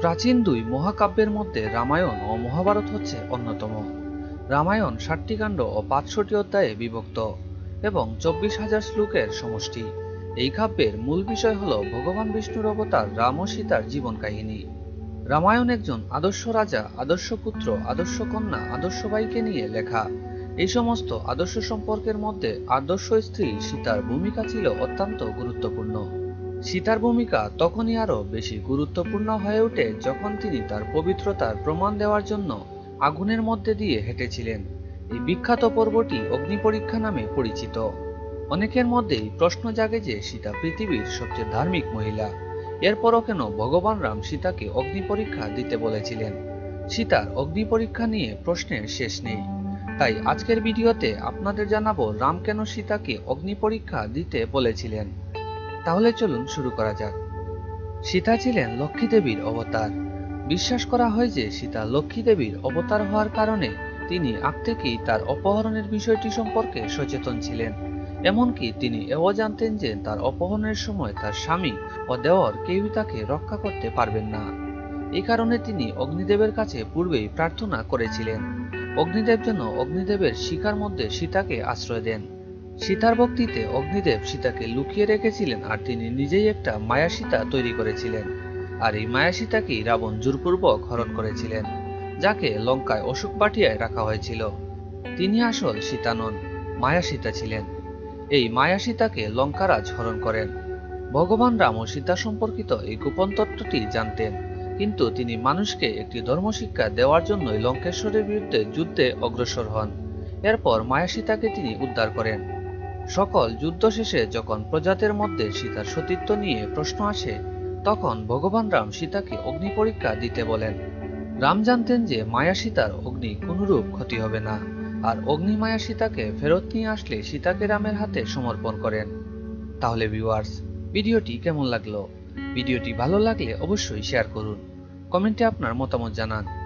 প্রাচীন দুই মহাকাব্যের মধ্যে রামায়ণ ও মহাভারত হচ্ছে অন্যতম। রামায়ণ ষাটটি কাণ্ড ও পাঁচশোটি অধ্যায়ে বিভক্ত এবং চব্বিশ হাজার শ্লোকের সমষ্টি। এই কাব্যের মূল বিষয় হল ভগবান বিষ্ণুর অবতার রাম ও সীতার জীবন কাহিনী। রামায়ণ একজন আদর্শ রাজা, আদর্শ পুত্র, আদর্শ কন্যা, আদর্শ ভাইকে নিয়ে লেখা। এই সমস্ত আদর্শ সম্পর্কের মধ্যে আদর্শ স্ত্রী সীতার ভূমিকা ছিল অত্যন্ত গুরুত্বপূর্ণ। সীতার ভূমিকা তখনই আরও বেশি গুরুত্বপূর্ণ হয়ে ওঠে যখন তিনি তার পবিত্রতার প্রমাণ দেওয়ার জন্য আগুনের মধ্যে দিয়ে হেঁটেছিলেন। এই বিখ্যাত পর্বটি অগ্নি পরীক্ষা নামে পরিচিত। অনেকের মধ্যেই প্রশ্ন জাগে যে সীতা পৃথিবীর সবচেয়ে ধার্মিক মহিলা। এরপরও কেন ভগবান রাম সীতাকে অগ্নি পরীক্ষা দিতে বলেছিলেন? সীতার অগ্নি পরীক্ষা নিয়ে প্রশ্নের শেষ নেই। তাই আজকের ভিডিওতে আপনাদের জানাব রাম কেন সীতাকে অগ্নি পরীক্ষা দিতে বলেছিলেন। তাহলে চলুন শুরু করা যাক। সীতা ছিলেন লক্ষ্মী দেবীর অবতার। বিশ্বাস করা হয় যে সীতা লক্ষ্মী দেবীর অবতার হওয়ার কারণে তিনি আগ থেকেই তার অপহরণের বিষয়টি সম্পর্কে সচেতন ছিলেন। এমনকি তিনি এও জানতেন যে তার অপহরণের সময় তার স্বামী ও দেওর কেউই তাকে রক্ষা করতে পারবেন না। এই কারণে তিনি অগ্নিদেবের কাছে পূর্বেই প্রার্থনা করেছিলেন। অগ্নিদেব যেন অগ্নিদেবের শিকার মধ্যে সীতাকে আশ্রয় দেন। সীতার ভক্তিতে অগ্নিদেব সীতাকে লুকিয়ে রেখেছিলেন আর তিনি নিজেই একটা মায়া সীতা তৈরি করেছিলেন। আর এই মায়া সীতাকেই রাবণ জোরপূর্বক হরণ করেছিলেন, যাকে লঙ্কায় অশোক বাটিয়ায় রাখা হয়েছিল। তিনি আসল সীতা নন মায়া সীতা ছিলেন। এই মায়া সীতাকে লঙ্কারাজ হরণ করেন। ভগবান রাম ও সীতা সম্পর্কিত এই গোপন তত্ত্বটি জানতেন, কিন্তু তিনি মানুষকে একটি ধর্মশিক্ষা দেওয়ার জন্যই লঙ্কেশ্বরের বিরুদ্ধে যুদ্ধে অগ্রসর হন। এরপর মায়া সীতাকে তিনি উদ্ধার করেন। সকল যুদ্ধ শেষে যখন প্রজাতের মধ্যে সীতার সতীত্ব নিয়ে প্রশ্ন আসে, তখন ভগবান রাম সীতাকে অগ্নি পরীক্ষা দিতে বলেন। রাম জানতেন যে মায়া সীতার অগ্নি কোনরূপ ক্ষতি হবে না, আর অগ্নি মায়া সীতাকে ফেরত নিয়ে আসলে সীতাকে রামের হাতে সমর্পণ করেন। তাহলে ভিউয়ার্স ভিডিওটি কেমন লাগল? ভিডিওটি ভালো লাগলে অবশ্যই শেয়ার করুন। কমেন্টে আপনার মতামত জানান।